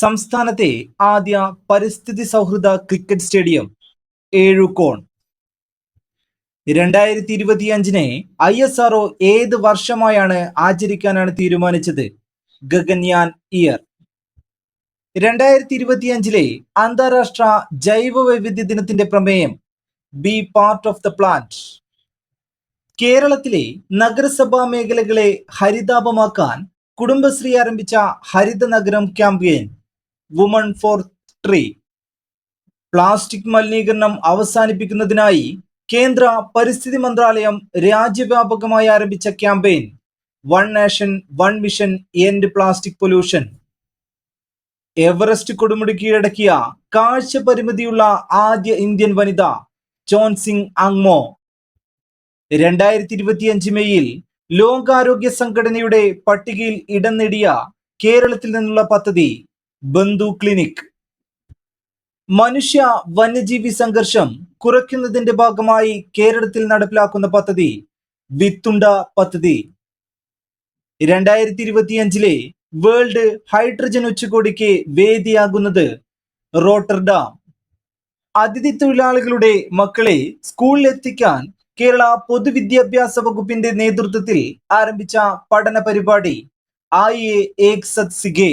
സംസ്ഥാനത്തെ ആദ്യ പരിസ്ഥിതി സൗഹൃദ ക്രിക്കറ്റ് സ്റ്റേഡിയം ഏഴുകോൺ രണ്ടായിരത്തി ഇരുപത്തിയഞ്ചിനെ ഐ എസ് ആർഒ ഏത് വർഷമായാണ് ആചരിക്കാനാണ് തീരുമാനിച്ചത്? ഗഗൻയാൻ ഇയർ. രണ്ടായിരത്തി ഇരുപത്തിയഞ്ചിലെ അന്താരാഷ്ട്ര ജൈവ വൈവിധ്യ ദിനത്തിന്റെ പ്രമേയം be part of the plant. കേരളത്തിലെ നഗരസഭാ മേഖലകളെ ഹരിതാപമാക്കാൻ കുടുംബശ്രീ ആരംഭിച്ച ഹരിത നഗരം campaign. Woman for tree plastic മലിനീകരണം അവസാനിപ്പിക്കുന്നതിനായി കേന്ദ്ര പരിസ്ഥിതി മന്ത്രാലയം രാജ്യവ്യാപകമായി ആരംഭിച്ച campaign. One nation one mission end plastic pollution Everest കൊടുമുടി കീഴടക്കിയ കാഴ്ച പരിമിതിയുള്ള ആദ്യ ഇന്ത്യൻ വനിത ജോൺസിംഗ് അങ്മോ രണ്ടായിരത്തി ഇരുപത്തിയഞ്ച് മെയ്യിൽ ലോകാരോഗ്യ സംഘടനയുടെ പട്ടികയിൽ ഇടം നേടിയ കേരളത്തിൽ നിന്നുള്ള പദ്ധതി ബന്ധു ക്ലിനിക്. മനുഷ്യ വന്യജീവി സംഘർഷം കുറയ്ക്കുന്നതിന്റെ ഭാഗമായി കേരളത്തിൽ നടപ്പിലാക്കുന്ന പദ്ധതി വിത്തുണ്ട പദ്ധതി. രണ്ടായിരത്തി ഇരുപത്തിയഞ്ചിലെ വേൾഡ് ഹൈഡ്രജൻ ഉച്ചകോടിക്ക് വേദിയാകുന്നത് റോട്ടർഡാം അതിഥി തൊഴിലാളികളുടെ മക്കളെ സ്കൂളിൽ എത്തിക്കാൻ കേരള പൊതുവിദ്യാഭ്യാസ വകുപ്പിന്റെ നേതൃത്വത്തിൽ ആരംഭിച്ച പഠന പരിപാടി ആയി എ സിഗെ